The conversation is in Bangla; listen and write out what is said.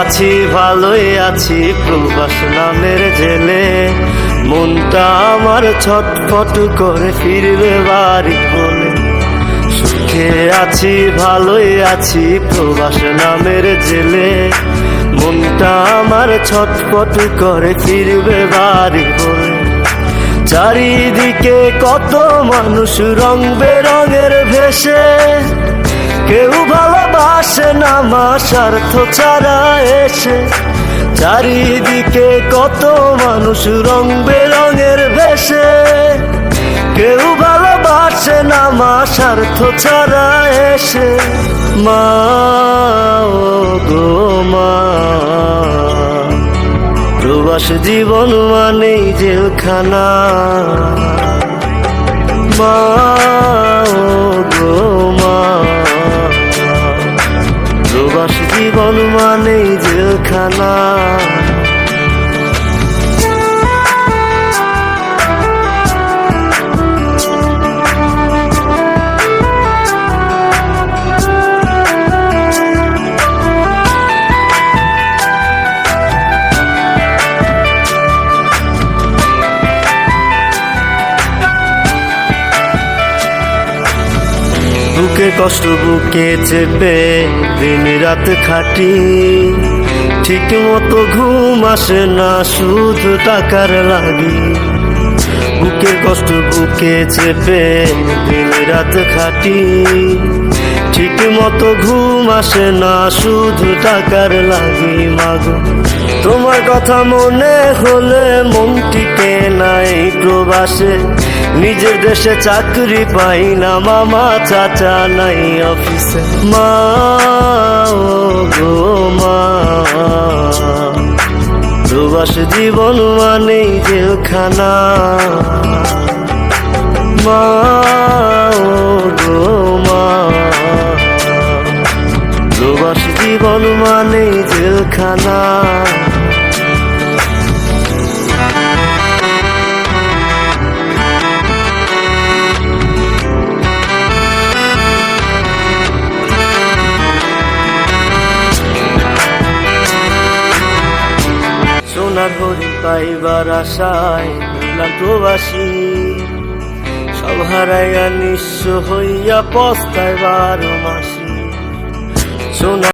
আছি, ভালোই আছি, প্রবাস নামের জেলে। মনটা আমার ছটফট করে ফিরবে বাড়ি বলে সুখে আছি, ভালোই আছি, প্রবাস নামের জেলে। মনটা আমার ছটফট করে ফিরবে বাড়ি বলে চারিদিকে কত মানুষ রং বেরঙের ভেসে কেউ ভালোবাসে না মা স্বার্থ ছাড়া এসে চারিদিকে কত মানুষ রং বেরঙের ভেসে। কেউ ভালোবাসে না মা স্বার্থ ছাড়া এসে। মা গো মা। প্রবাস জীবন মানেই জেলখানা। মা জীবন মানেই জেলখানা। কষ্ট বুকে চেপে দিন রাত খাটি। ঠিক মতো ঘুম আসে না শুধু টাকার লাগি। বুকে কষ্ট বুকে চেপে দিন রাত খাটি। ঠিক মতো ঘুম আসে না, শুধু টাকার লাগি মাগো। তোমার কথা মনে হলে মনটিকে নাই প্রবাসে। নিজের দেশে চাকরি পাই না, মামা চাচা নাই অফিসে। মা প্রবাস জীবন মানেই জেলখানা। মা জীবন মানেই জেলখানা। সোনার হরি পাইবার আশায় প্রবাসী সব হারাইয়া নিঃস্ব হইয়া পস্তাইবার মাসি। সোনার